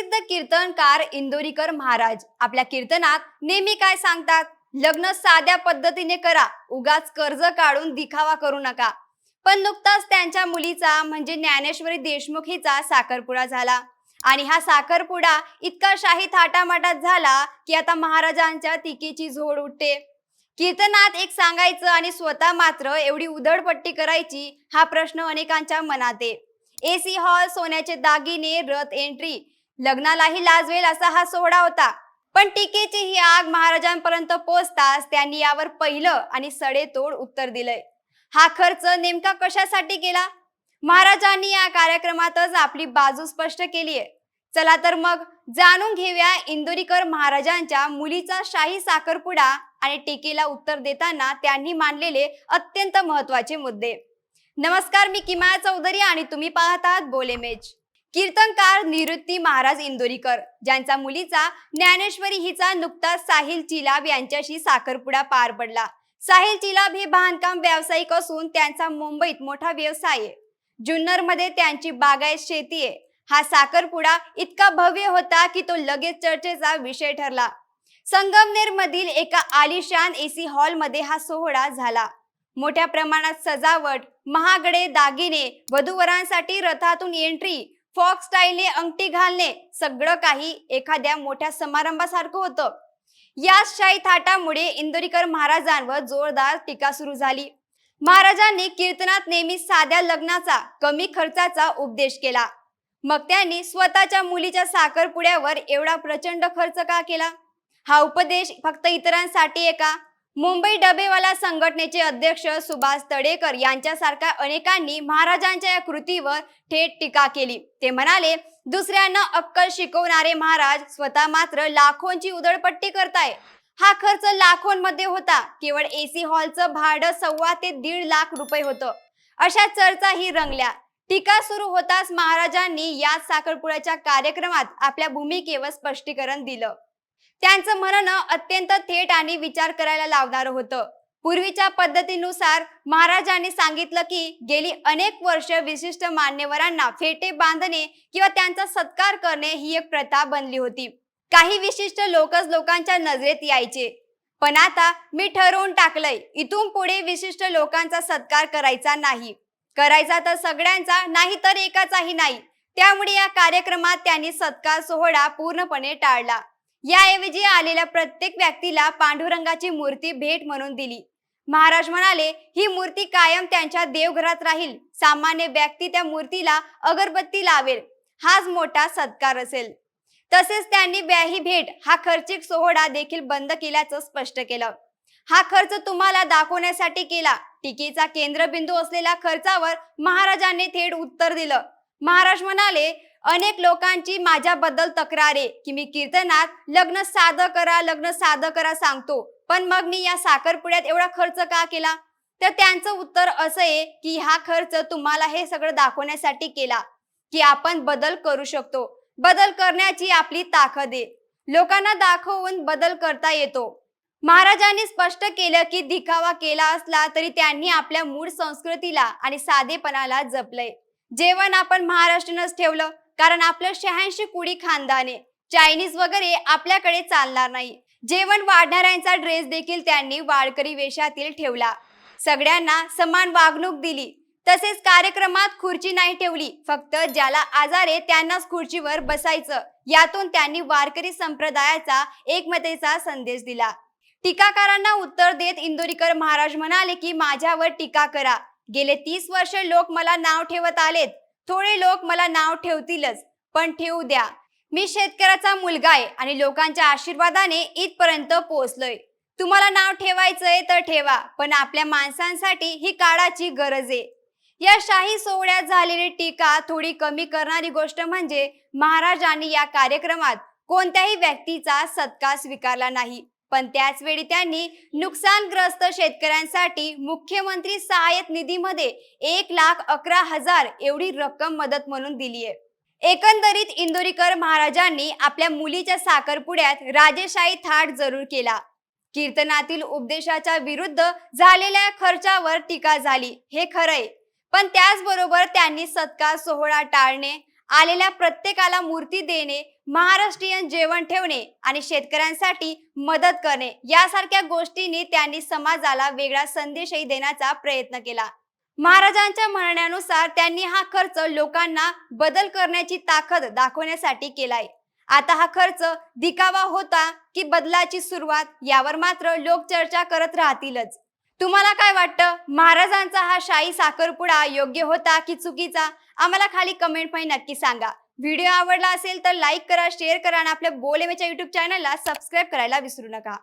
प्रसिद्ध कीर्तनकार इंदोरीकर महाराज. आपल्या कीर्तनात नेहमी काय सांगतात? लग्न साध्या पद्धतीने करा. उगाच कर्ज काढून दिखावा करू नका. पण नुकताच त्यांच्या मुलीचा म्हणजे ज्ञानेश्वरी देशमुख हिचा साखरपुडा झाला. आणि हा साखरपुडा इतका शाही थाटामाटात झाला की आता महाराजांच्या तिकीची झोड उठते. कीर्तनात एक सांगायचं आणि स्वतः मात्र एवढी उधळपट्टी करायची हा प्रश्न अनेकांच्या मनात आहे. एसी हॉल सोन्याचे दागिने रथ एंट्री लग्नालाही लाजवेल असा हा सोहळा होता. पण टीकेची ही आग महाराजांपर्यंत पोहोचताच त्यांनी यावर पहिलं आणि सडेतोड उत्तर दिलंय. हा खर्च नेमका कशासाठी केला? महाराजांनी या कार्यक्रमातच आपली बाजू स्पष्ट केली आहे. चला तर मग जाणून घेऊया इंदोरीकर महाराजांच्या मुलीचा शाही साखरपुडा आणि टीकेला उत्तर देताना त्यांनी मांडलेले अत्यंत महत्त्वाचे मुद्दे. नमस्कार मी किमाया चौधरी आणि तुम्ही पाहत आहात बोलेमेज. कीर्तनकार निवृत्ती महाराज इंदोरीकर ज्यांचा मुलीचा ज्ञानेश्वरी हिचा नुकताच साहिल चिलाब यांच्याशी साखरपुडा पार पडला. साहिल चिलाब हे बांधकाम व्यावसायिक असून त्यांचा मुंबईत मोठा व्यवसाय आहे. जुन्नरमध्ये त्यांची बागायत शेती आहे. हा साखरपुडा इतका भव्य होता की तो लगेच चर्चेचा विषय ठरला. संगमनेर मधील एका आलिशान एसी हॉलमध्ये हा सोहळा झाला. मोठ्या प्रमाणात सजावट महागडे दागिने वधूवरांसाठी रथातून एंट्री फॉक स्टाईलने अंगठी घालणे सगळं काही एखाद्या मोठ्या समारंभासारखं होतं. या शाही थाटामुळे इंदोरीकर महाराजांवर जोरदार टीका सुरू झाली. महाराजांनी कीर्तनात नेहमी साध्या लग्नाचा कमी खर्चाचा उपदेश केला. मग त्यांनी स्वतःच्या मुलीच्या साखरपुड्यावर एवढा प्रचंड खर्च का केला? हा उपदेश फक्त इतरांसाठी एका मुंबई डबेवाला संघटनेचे अध्यक्ष सुभाष तडेकर यांच्यासारख्या अनेकांनी महाराजांच्या या कृतीवर थेट टीका केली. ते म्हणाले दुसऱ्यांना अक्कल शिकवणारे महाराज स्वतः मात्र लाखोंची उधळपट्टी करताय हा खर्च लाखोंमध्ये होता. केवळ एसी हॉलचं भाडं सव्वा ते दीड लाख रुपये होतं. अशा चर्चाही रंगल्या. टीका सुरू होताच महाराजांनी या साखरपुड्याच्या कार्यक्रमात आपल्या भूमिकेवर स्पष्टीकरण दिलं. त्यांचं म्हणणं अत्यंत थेट आणि विचार करायला लावणारं होतं. पूर्वीच्या पद्धतीनुसार महाराजांनी सांगितलं की गेली अनेक वर्ष विशिष्ट मान्यवरांना फेटे बांधणे किंवा त्यांचा सत्कार करणे ही एक प्रथा बनली होती. काही विशिष्ट लोकच लोकांच्या नजरेत यायचे. पण आता मी ठरवून टाकलंय इथून पुढे विशिष्ट लोकांचा सत्कार करायचा नाही. करायचा तर सगळ्यांचा नाही तर एकाचाही नाही. त्यामुळे या कार्यक्रमात त्यांनी सत्कार सोहळा पूर्णपणे टाळला. याऐवजी आलेल्या प्रत्येक व्यक्तीला पांडुरंगाची मूर्ती भेट म्हणून दिली. महाराज म्हणाले ही मूर्ती कायम त्यांच्या देवघरात राहील. सामान्य व्यक्ती त्या मूर्तीला अगरबत्ती लावेल. हाच मोठा सत्कार असेल. तसेच त्यांनी व्याही भेट हा खर्चिक सोहळा देखील बंद केल्याचं स्पष्ट केलं. हा खर्च तुम्हाला दाखवण्यासाठी केला. टीकेचा केंद्रबिंदू असलेल्या खर्चावर महाराजांनी थेट उत्तर दिलं. महाराज म्हणाले अनेक लोकांची माझ्याबद्दल तक्रार आहे की मी कीर्तनात लग्न साधं करा लग्न साधं करा सांगतो. पण मग मी या साखरपुड्यात एवढा खर्च का केला? तर त्यांचं उत्तर असं आहे की हा खर्च तुम्हाला हे सगळं दाखवण्यासाठी केला की आपण बदल करू शकतो. बदल करण्याची आपली ताकद आहे. लोकांना दाखवून बदल करता येतो. महाराजांनी स्पष्ट केलं की दिखावा केला असला तरी त्यांनी आपल्या मूळ संस्कृतीला आणि साधेपणाला जपलंय. जेवण आपण महाराष्ट्रनच ठेवलं. कारण आपलं शहाऐंशी कुडी खानदाने चायनीज वगैरे आपल्याकडे चालणार नाही. जेवण वाढणाऱ्यांचा ड्रेस देखील त्यांनी वाडकरी वेशातील ठेवला. सगळ्यांना समान वागणूक दिली. तसेच कार्यक्रमात खुर्ची नाही ठेवली. फक्त ज्याला आजार आहे त्यांनाच खुर्चीवर बसायचं. यातून त्यांनी वारकरी संप्रदायाचा एकमतेचा संदेश दिला. टीकाकारांना उत्तर देत इंदोरीकर महाराज म्हणाले की माझ्यावर टीका करा. गेले तीस वर्ष लोक मला नाव ठेवत आलेत. थोडे लोक मला नाव ठेवतीलच पण ठेवू द्या. मी शेतकऱ्याचा मुलगा आहे आणि लोकांच्या आशीर्वादाने इथपर्यंत पोहोचलोय. तुम्हाला नाव ठेवायचंय तर ठेवा पण आपल्या माणसांसाठी ही काळाची गरज आहे. या शाही सोहळ्यात झालेली टीका थोडी कमी करणारी गोष्ट म्हणजे महाराजांनी या कार्यक्रमात कोणत्याही व्यक्तीचा सत्कार स्वीकारला नाही. पण त्याचवेळी त्यांनी नुकसानग्रस्त शेतकऱ्यांसाठी मुख्यमंत्री सहाय्यत निधीमध्ये एक लाख अकरा हजार एवढी रक्कम मदत म्हणून दिली आहे. एकंदरीत इंदोरीकर महाराजांनी आपल्या मुलीच्या साखरपुड्यात राजेशाही थाट जरूर केला. कीर्तनातील उपदेशाच्या विरुद्ध झालेल्या खर्चावर टीका झाली हे खरंय. पण त्याचबरोबर त्यांनी सत्कार सोहळा टाळणे आलेल्या प्रत्येकाला मूर्ती देणे महाराष्ट्रीयन जेवण ठेवणे आणि शेतकऱ्यांसाठी मदत करणे यासारख्या गोष्टींनी त्यांनी समाजाला वेगळा संदेशही देण्याचा प्रयत्न केला. महाराजांच्या म्हणण्यानुसार त्यांनी हा खर्च लोकांना बदल करण्याची ताकद दाखवण्यासाठी केलाय. आता हा खर्च दिखावा होता की बदलाची सुरुवात यावर मात्र लोक चर्चा करत राहतीलच. तुम्हाला काय वाटतं? महाराजांचा हा शाही साखरपुडा योग्य होता की चुकीचा? आम्हाला खाली कमेंट पण नक्की सांगा. व्हिडिओ आवडला असेल तर लाईक करा शेअर करा आणि आपल्या बोलेवेच्या युट्यूब चॅनलला सबस्क्राईब करायला विसरू नका.